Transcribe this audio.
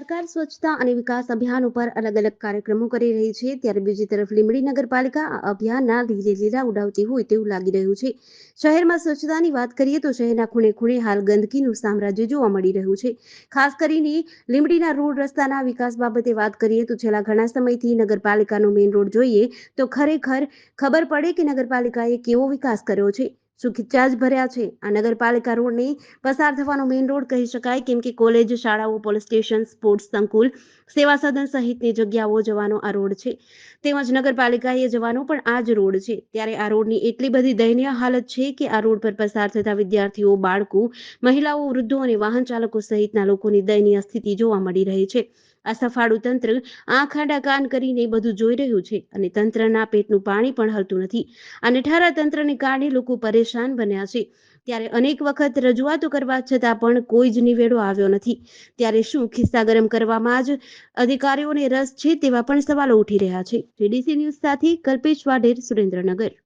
સરકાર સ્વચ્છતા અને વિકાસ અભિયાન ઉપર અલગ અલગ કાર્યક્રમો કરી રહી છે. ત્યારે બીજી તરફ લીંબડી નગરપાલિકા આ અભિયાનના લીલે લીલા ઉડાવતી હોય તેવું લાગી રહ્યું છે. શહેરમાં સ્વચ્છતાની વાત કરીએ તો શહેરના ખૂણે ખૂણે હાલ ગંદકીનું સામ્રાજ્ય જોવા મળી રહ્યું છે. ખાસ કરીને લીંબડીના રોડ રસ્તાના વિકાસ બાબતે વાત કરીએ તો છેલ્લા ઘણા સમયથી નગરપાલિકાનો મેઇન રોડ જોઈએ તો ખરેખર ખબર પડે કે નગરપાલિકાએ કેવો વિકાસ કર્યો છે. શું ખીચ્ચા જ ભર્યા છે? આ નગરપાલિકા રોડને પસાર થવાનો મેઇન રોડ કહી શકાય, કેમ કે કોલેજ શાળાઓ પોલીસ સ્ટેશન સ્પોર્ટ્સ સંકુલ, સેવા સદન સહિતની જગ્યાઓ જવાનો આ રોડ છે. તેમજ નગરપાલિકાએ જવાનો પણ આ જ રોડ છે. ત્યારે આ રોડની એટલી બધી દયનીય હાલત છે કે આ રોડ પર પસાર થતા વિદ્યાર્થીઓ, બાળકો, મહિલાઓ, વૃદ્ધો અને વાહન ચાલકો સહિતના લોકોની દયનીય સ્થિતિ જોવા મળી રહી છે. આ સફાળું તંત્ર આંખ આડા કાન કરીને બધું જોઈ રહ્યું છે અને તંત્રના પેટનું પાણી પણ હલતું નથી. અને ઠારા તંત્રને કારણે લોકો પરેશાન બન્યા છે. ત્યારે અનેક વખત રજૂઆતો કરવા છતાં પણ કોઈ જ નિવેડો આવ્યો નથી. ત્યારે શું ખિસ્સા ગરમ કરવામાં જ અધિકારીઓને રસ છે તેવા પણ સવાલો ઉઠી રહ્યા છે. જીડીસી ન્યૂઝ સાથે કલ્પેશ વાઢેર સુરેન્દ્રનગર.